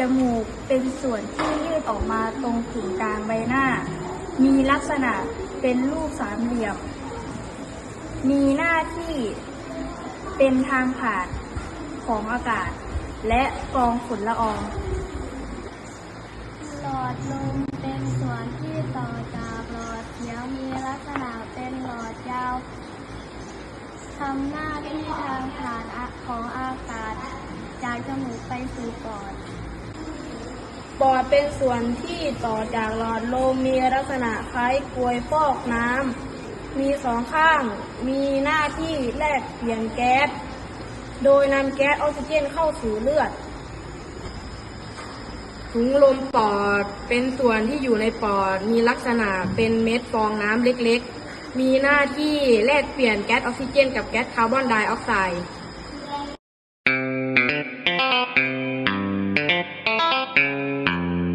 จมูกเป็นส่วนที่ยืดออกมาตรงกึ่งกลางใบหน้า มีลักษณะเป็นรูปสามเหลี่ยม มีหน้าที่เป็นทางผ่านของอากาศ และกองฝุ่นละออง หลอดลมเป็นส่วนที่ต่อจากหลอดเสียงมีลักษณะเป็นหลอดยาวทำหน้าที่ทางผ่านของอากาศจากจมูกไปสู่ปอด ปอดเป็นส่วนที่ต่อจากหลอดลมมีลักษณะคล้ายกลวยฟอกน้ำ มีสองข้าง มีหน้าที่แลกเปลี่ยนแก๊ส โดยนำแก๊สออกซิเจนเข้าสู่เลือด ถุงลมปอดเป็นส่วนที่อยู่ในปอด มีลักษณะเป็นเม็ดฟองน้ำเล็กๆ มีหน้าที่แลกเปลี่ยนแก๊สออกซิเจน กับแก๊สคาร์บอนไดออกไซด์